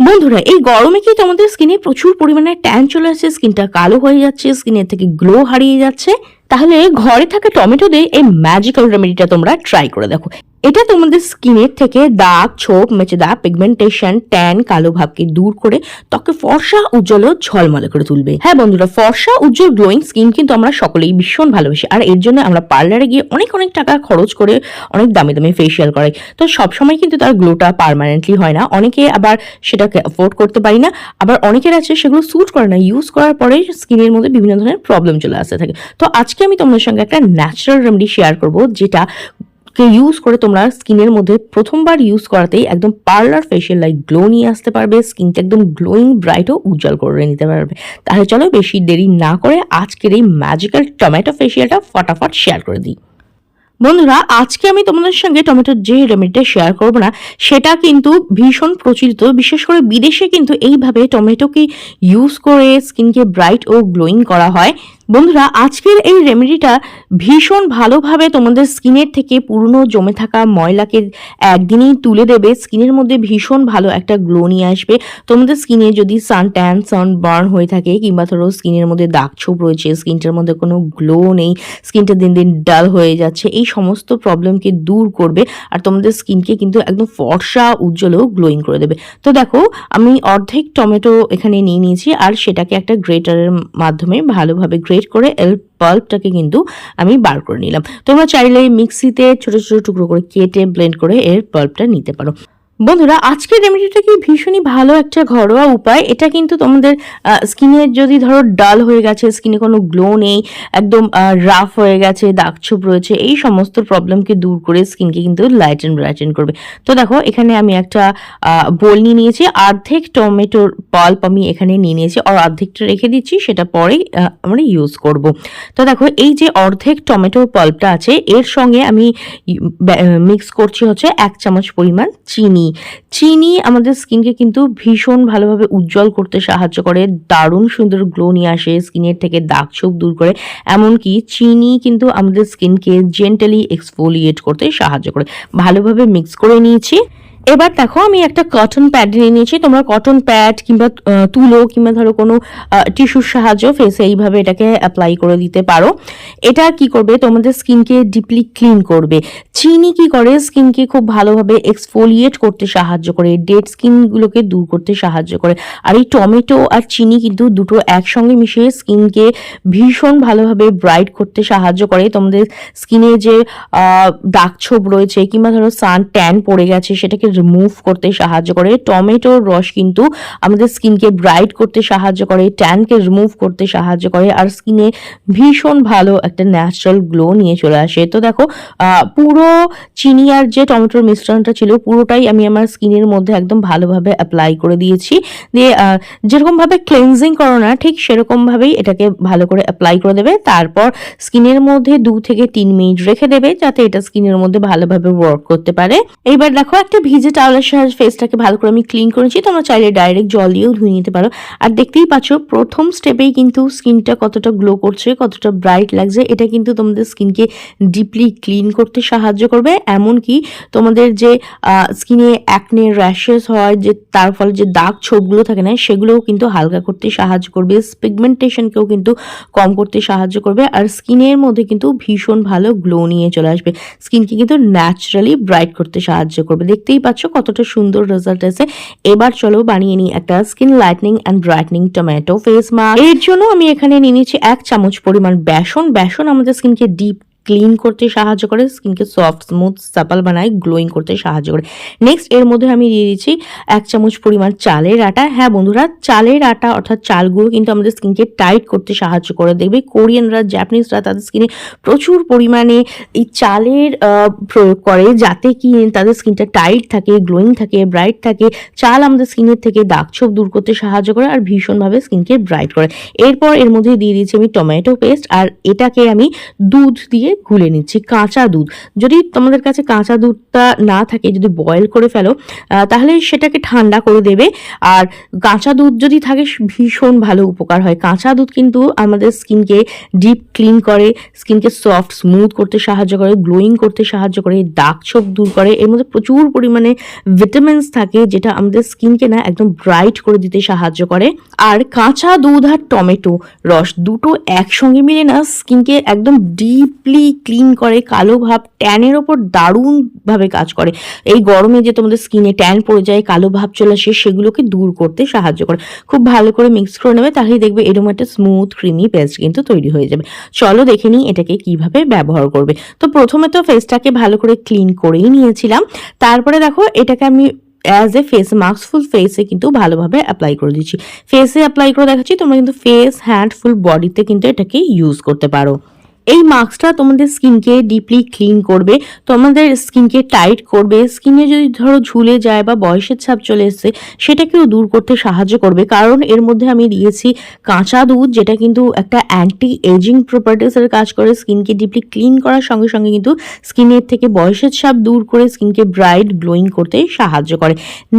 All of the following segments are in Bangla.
বন্ধুরা, এই গরমে কি তোমাদের স্কিনে প্রচুর পরিমাণে ট্যান চলে আসছে স্কিনটা কালো হয়ে যাচ্ছে স্কিনের থেকে গ্লো হারিয়ে যাচ্ছে? তাহলে ঘরে থাকা টমেটো দিয়ে এই ম্যাজিক্যাল রেমেডিটা তোমরা ট্রাই করে দেখো। এটা তোমাদের স্কিনের থেকে দাগ, ছোপ মেচে দাগ পিগমেন্টেশন ট্যান কালো ভাবকে দূর করে ত্বকে ফর্সা, উজ্জ্বল ও ঝলমলে করে তুলবে। হ্যাঁ বন্ধুরা, ফর্সা, উজ্জ্বল গ্লোয়িং স্কিন কিন্তু আমরা সকলেই ভীষণ ভালোবাসি। আর এর জন্য আমরা পার্লারে গিয়ে অনেক অনেক টাকা খরচ করে অনেক দামি দামি ফেসিয়াল করাই। তো সবসময় কিন্তু তার গ্লোটা পারমানেন্টলি হয় না। অনেকে আবার সেটাকে অ্যাফোর্ড করতে পারি না। আবার অনেকের আছে সেগুলো স্যুট করে না। ইউজ করার পরে স্কিনের মধ্যে বিভিন্ন ধরনের প্রবলেম চলে আসতে থাকে। তো আজকে আমি তোমাদের সঙ্গে একটা ন্যাচারাল রেমেডি শেয়ার করব, যেটা কে ইউজ করে তোমরা স্কিনের মধ্যে প্রথমবার ইউজ করাতেই একদম পার্লার ফেশিয়াল লাইক গ্লো নিয়ে আসতে পারবে স্কিনটা একদম গ্লোয়িং ব্রাইটও উজ্জ্বল করে নিতে পারবে। তাহলে চলো বেশি দেরি না করে আজকের এই ম্যাজিক্যাল টমেটো ফেশিয়ালটা ফটাফট শেয়ার করে দিই। বন্ধুরা, আজকে আমি তোমাদের সঙ্গে টমেটোর যে রেমেডিটা শেয়ার করব না, সেটা কিন্তু ভীষণ প্রচলিত, বিশেষ করে বিদেশে কিন্তু এইভাবে টমেটোকে ইউজ করে স্কিনকে ব্রাইট ও গ্লোয়িং করা হয়। বন্ধুরা, আজকের এই রেমেডিটা ভীষণ ভালোভাবে তোমাদের স্কিনের থেকে পুরনো জমে থাকা ময়লাকে একদিনেই তুলে দেবে। স্কিনের মধ্যে ভীষণ ভালো একটা গ্লো নিয়ে আসবে। তোমাদের স্কিনে যদি সান ট্যান সান বার্ন হয়ে থাকে কিংবা ধরো স্কিনের মধ্যে দাগ ছোপ রয়েছে, স্কিনটার মধ্যে কোনো গ্লো নেই, স্কিনটা দিন দিন ডাল হয়ে যাচ্ছে, এই সমস্ত প্রবলেমকে দূর করবে আর তোমাদের স্কিনকে কিন্তু একদম ফর্সা, উজ্জ্বল ও গ্লোয়িং করে দেবে। তো দেখো, আমি অর্ধেক টমেটো এখানে নিয়ে নিয়েছি আর সেটাকে একটা গ্রেটারের মাধ্যমে ভালোভাবে গ্রেট করে এর পাল্পটাকে কিন্তু আমি বার করে নিলাম। তোমরা চাইলে মিক্সিতে ছোট ছোট টুকরো করে কেটে ব্লেন্ড করে এর পাল্পটা নিতে পারো। বন্ধুরা, আজকের রেমেডিটা কি ভীষণই ভালো একটা ঘরোয়া উপায়। এটা কিন্তু তোমাদের স্কিনের যদি ধরো ডাল হয়ে গেছে স্কিনে কোনো গ্লো নেই, একদম রাফ হয়ে গেছে দাগ ছোপ রয়েছে, এই সমস্ত প্রবলেমকে দূর করে স্কিনকে কিন্তু লাইট অ্যান্ড ব্রাইটেন করবে। তো দেখো, এখানে আমি একটা বোল নিয়ে নিয়েছি, অর্ধেক টমেটোর পাল্প আমি এখানে নিয়ে নিয়েছি, আর অর্ধেকটা রেখে দিচ্ছি, সেটা পরে আমরা ইউজ করব। তো দেখো, এই যে অর্ধেক টমেটোর পাল্পটা আছে, এর সঙ্গে আমি মিক্স করছি হচ্ছে এক চামচ পরিমাণ চিনি। চিনি আমাদের স্কিনকে কিন্তু ভীষণ ভালোভাবে উজ্জ্বল করতে সাহায্য করে, দারুণ সুন্দর গ্লো নিয়ে আসে স্কিনের থেকে দাগ ছোপ দূর করে, এমনকি চিনি কিন্তু আমাদের স্কিনকে জেন্টালি এক্সফোলিয়েট করতে সাহায্য করে। ভালোভাবে মিক্স করে নিয়েছি। এবার দেখো, আমি একটা কটন প্যাড নিয়ে নিয়েছি। তোমরা কটন প্যাড কিংবা তুলো কিংবা ধরো কোনো টিস্যুর সাহায্য ফেসে এইভাবে এটাকে অ্যাপ্লাই করে দিতে পারো। এটা কি করবে? তোমাদের স্কিনকে ডিপলি ক্লিন করবে। চিনি কি করে? স্কিনকে খুব ভালোভাবে এক্সফোলিয়েট করতে সাহায্য করে ডেড স্কিনগুলোকে দূর করতে সাহায্য করে। আর এই টমেটো আর চিনি কিন্তু দুটো একসঙ্গে মিশিয়ে স্কিনকে ভীষণ ভালোভাবে ব্রাইট করতে সাহায্য করে। তোমাদের স্কিনে যে দাগ ছোপ রয়েছে কিংবা ধরো সান ট্যান পড়ে গেছে, সেটাকে রিমুভ করতে সাহায্য করে। টমেটোর রস কিন্তু আমাদের স্কিনকে ব্রাইট করতে সাহায্য করে ট্যানকে রিমুভ করতে সাহায্য করে, আর স্কিনে ভীষণ ভালো একটা ন্যাচারাল গ্লো নিয়ে চলে আসে। তো দেখো পুরো চিনি আর যে টমেটোর মিশ্রণটা ছিল, পুরোটাই আমি আমার স্কিনের মধ্যে একদম ভালোভাবে অ্যাপ্লাই করে দিয়েছি। দিয়ে যেরকমভাবে ক্লেনজিং করো না, ঠিক সেরকমভাবেই এটাকে ভালো করে অ্যাপ্লাই করে দেবে। তারপর স্কিনের মধ্যে দু থেকে তিন মিনিট রেখে দেবে, যাতে এটা স্কিনের মধ্যে ভালোভাবে ওয়ার্ক করতে পারে। এইবার দেখো, একটা টাওয়ালের সাহায্যে ফেসটাকে ভালো করে আমি ক্লিন করেছি তোমরা চাইলে ডাইরেক্ট জল দিয়েও ধুয়ে নিতে পারো। আর দেখতেই পাচ্ছ, প্রথম স্টেপেই কিন্তু স্কিনটা কতটা গ্লো করছে, কতটা ব্রাইট লাগছে, এটা কিন্তু তোমাদের স্কিনকে ডিপলি ক্লিন করতে সাহায্য করবে। এমনকি তোমাদের যে স্কিনে অ্যাকনে র্যাশেস হয়, যে তার ফলে যে দাগ ছোপগুলো থাকে না, সেগুলোও কিন্তু হালকা করতে সাহায্য করবে। পিগমেন্টেশনকেও কিন্তু কম করতে সাহায্য করবে। আর স্কিনের মধ্যে কিন্তু ভীষণ ভালো গ্লো নিয়ে চলে আসবে। স্কিনকে কিন্তু ন্যাচারালি ব্রাইট করতে সাহায্য করবে। দেখতেই পাচ্ছ কতটা সুন্দর রেজাল্ট আছে এবার চলো বানিয়ে নিই একটা skin lightening and brightening tomato face mask এর জন্য আমি এখানে নিয়ে নিচ্ছি এক চামচ পরিমাণ বেসন। বেসন আমাদের স্কিনকে ডিপ ক্লিন করতে সাহায্য করে, স্কিনকে সফট, স্মুথ, সাপাল বানায়, গ্লোয়িং করতে সাহায্য করে। নেক্সট, এর মধ্যে আমি দিয়ে দিচ্ছি এক চামচ পরিমাণ চালের আটা। হ্যাঁ বন্ধুরা, চালের আটা অর্থাৎ চালগুলো কিন্তু আমাদের স্কিনকে টাইট করতে সাহায্য করে। দেখবে কোরিয়ানরা, জাপানিজরা তাদের স্কিনে প্রচুর পরিমাণে এই চালের প্রয়োগ করে যাতে কি তাদের স্কিনটা টাইট থাকে, গ্লোয়িং থাকে, ব্রাইট থাকে। চাল আমাদের স্কিনের থেকে দাগ ছোপ দূর করতে সাহায্য করে আর ভীষণভাবে স্কিনকে ব্রাইট করে। এরপর এর মধ্যে দিয়ে দিয়েছি আমি টমেটো পেস্ট। আর এটাকে আমি দুধ দিয়ে গুলে নিচ্ছি কাঁচা দুধ। যদি তোমাদের কাছে কাঁচা দুধটা না থাকে, যদি বয়েল করে ফেলো তাহলে সেটাকে ঠান্ডা করে দেবে। আর কাঁচা দুধ যদি থাকে ভীষণ ভালো উপকার হয়। কাঁচা দুধ কিন্তু আমাদের স্কিনকে ডিপ ক্লিন করে, স্কিনকে সফট স্মুথ করতে সাহায্য করে গ্লোয়িং করতে সাহায্য করে দাগ ছোপ দূর করে। এর মধ্যে প্রচুর পরিমাণে ভিটামিনস থাকে, যেটা আমাদের স্কিনকে না একদম ব্রাইট করে দিতে সাহায্য করে। আর কাঁচা দুধ আর টমেটো রস দুটো একসঙ্গে মিলে না, স্কিনকে একদম ডিপলি ক্লিন করে, কালো ভাব, ট্যানের ওপর দারুণভাবে কাজ করে। এই গরমে যে তোমাদের স্কিনে ট্যান পড়ে যায়, কালো ভাব চলে আসে, সেগুলোকে দূর করতে সাহায্য করে। খুব ভালো করে মিক্স করে নেবে, তাহলেই দেখবে এরকম একটা স্মুথ ক্রিমি পেস্ট কিন্তু তৈরি হয়ে যাবে। চলো দেখে নিই এটাকে কীভাবে ব্যবহার করবে। তো প্রথমে তো ফেসটাকে ভালো করে ক্লিন করেই নিয়েছিলাম। তারপরে দেখো, এটাকে আমি as a face mask full ফেসে কিন্তু ভালোভাবে অ্যাপ্লাই করে দিচ্ছি। ফেসে অ্যাপ্লাই করে দেখাচ্ছি, তোমরা কিন্তু ফেস হ্যান্ড ফুল বডিতে কিন্তু এটাকে ইউজ করতে পারো। এই মাস্কটা তোমাদের স্কিনকে ডিপলি ক্লিন করবে, তোমাদের স্কিনকে টাইট করবে, স্কিনে যদি ধরো ঝুলে যায় বা বয়সের ছাপ চলে এসছে, সেটাকেও দূর করতে সাহায্য করবে। কারণ এর মধ্যে আমি দিয়েছি কাঁচা দুধ, যেটা কিন্তু একটা অ্যান্টি এজিং প্রপার্টিসের কাজ করে, স্কিনকে ডিপলি ক্লিন করার সঙ্গে সঙ্গে কিন্তু স্কিনের থেকে বয়সের ছাপ দূর করে স্কিনকে ব্রাইট গ্লোয়িং করতে সাহায্য করে।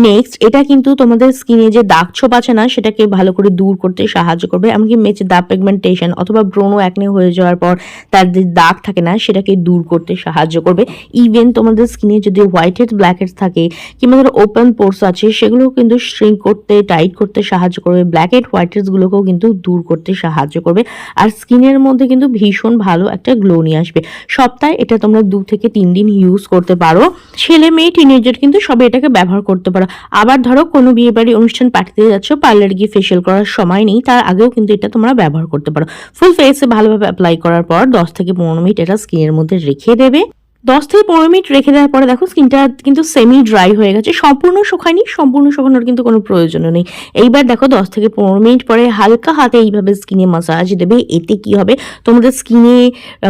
নেক্সট এটা কিন্তু তোমাদের স্কিনে যে দাগ ছোপ আছে না, সেটাকে ভালো করে দূর করতে সাহায্য করবে। এমনকি মেচে দাগ পিগমেন্টেশন অথবা ব্রণ একনে হয়ে যাওয়ার পর তার যে দাগ থাকে না, সেটাকে দূর করতে সাহায্য করবে। ইভেন তোমাদের স্কিনে যদি হোয়াইট হেড ব্ল্যাক হেডস থাকে, কিংবা ধরো ওপেন পোর্স আছে, সেগুলোও কিন্তু শ্রিঙ্ক করতে টাইট করতে সাহায্য করবে। ব্ল্যাক হেড হোয়াইট হেডসগুলোকেও কিন্তু দূর করতে সাহায্য করবে। আর স্কিনের মধ্যে কিন্তু ভীষণ ভালো একটা গ্লো নিয়ে আসবে। সপ্তাহে এটা তোমরা দু থেকে তিন দিন ইউজ করতে পারো। ছেলে, মেয়ে টিনেজার কিন্তু সবাই এটাকে ব্যবহার করতে পারো। আবার ধরো কোনো বিয়ে বাড়ি অনুষ্ঠান পার্টিতে যাচ্ছ পার্লার গিয়ে ফেশিয়াল করার সময় নেই, তার আগেও কিন্তু এটা তোমরা ব্যবহার করতে পারো। ফুল ফেসে ভালোভাবে অ্যাপ্লাই করার পর দশ থেকে পনেরো মিনিট এটা স্কিনের মধ্যে রেখে দেবে। দশ থেকে পনেরো মিনিট রেখে দেওয়ার পরে দেখো স্কিনটা কিন্তু সেমি ড্রাই হয়ে গেছে। সম্পূর্ণ শুকায়নি, সম্পূর্ণ শুকানোর কিন্তু কোনো প্রয়োজন নেই। এইবার দেখো দশ থেকে পনেরো মিনিট পরে হালকা হাতে এইভাবে স্কিনে মাসাজ দেবে। এতে কি হবে? তোমাদের স্কিনে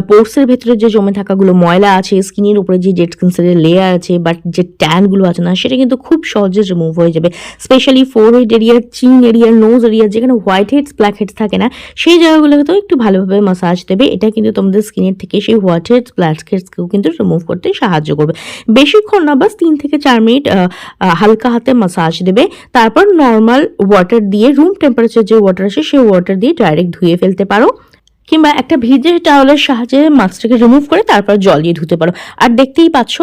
পোর্সের ভেতরে যে জমে থাকাগুলো ময়লা আছে স্কিনের উপরে যে ডেড ক্যান্সারের লেয়ার আছে বাট যে ট্যানগুলো আছে না, সেটা কিন্তু খুব সহজে রিমুভ হয়ে যাবে। স্পেশালি ফোর হেড এরিয়ার চিন এরিয়ার নোজ এরিয়া যেখানে হোয়াইট হেডস ব্ল্যাক হেডস থাকে না, সেই জায়গাগুলোতেও একটু ভালোভাবে মাসাজ দেবে। এটা কিন্তু তোমাদের স্কিনের থেকে সেই হোয়াইট হেডস ব্ল্যাক হেডসকেও কিন্তু রিমুভ করতে সাহায্য করবে। বেশিক্ষণ না, বাস তিন থেকে চার মিনিট হালকা হাতে মাসাজ দেবে। তারপর নর্মাল ওয়াটার দিয়ে রুম টেম্পারেচার যে ওয়াটার আছে সেই ওয়াটার দিয়ে ডাইরেক্ট ধুয়ে ফেলতে পারো। কিংবা একটা ভিজে টাওয়ালের সাহায্যে মাস্কটাকে রিমুভ করে তারপর জল দিয়ে ধুতে পারো। আর দেখতেই পাচ্ছ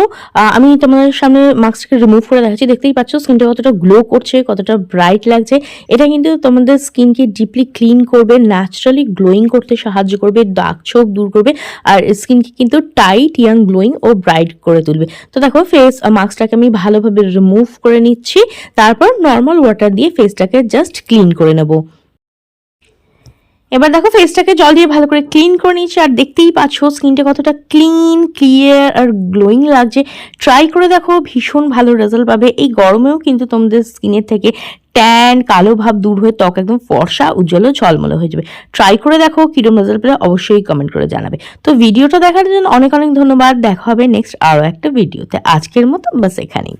আমি তোমাদের সামনে মাস্কটাকে রিমুভ করে দেখাচ্ছি, দেখতেই পাচ্ছ স্কিনটা কতটা গ্লো করছে, কতটা ব্রাইট লাগছে। এটা কিন্তু তোমাদের স্কিনকে ডিপলি ক্লিন করবে ন্যাচারালি গ্লোয়িং করতে সাহায্য করবে দাগ ছোপ দূর করবে, আর স্কিনকে কিন্তু টাইট ইয়াং গ্লোয়িং ও ব্রাইট করে তুলবে। তো দেখো ফেস মাস্কটাকে আমি ভালোভাবে রিমুভ করে নিচ্ছি, তারপর নর্মাল ওয়াটার দিয়ে ফেসটাকে জাস্ট ক্লিন করে নেব। এবার দেখো ফেসটাকে জল দিয়ে ভালো করে ক্লিন করে নিচ্ছি আর দেখতেই পাচ্ছ স্কিনটা কতটা ক্লিন ক্লিয়ার আর গ্লোয়িং লাগছে। ট্রাই করে দেখো, ভীষণ ভালো রেজাল্ট পাবে। এই গরমেও কিন্তু তোমাদের স্কিনের থেকে ট্যান কালো ভাব দূর হয়ে ত্বক একদম ফর্সা, উজ্জ্বল ঝলমলে হয়ে যাবে। ট্রাই করে দেখো, কিরম রেজাল্ট পেলে অবশ্যই কমেন্ট করে জানাবে। তো ভিডিওটা দেখার জন্য অনেক অনেক ধন্যবাদ। দেখা হবে নেক্সট আরও একটা ভিডিওতে আজকের মতো বাস এখানেই।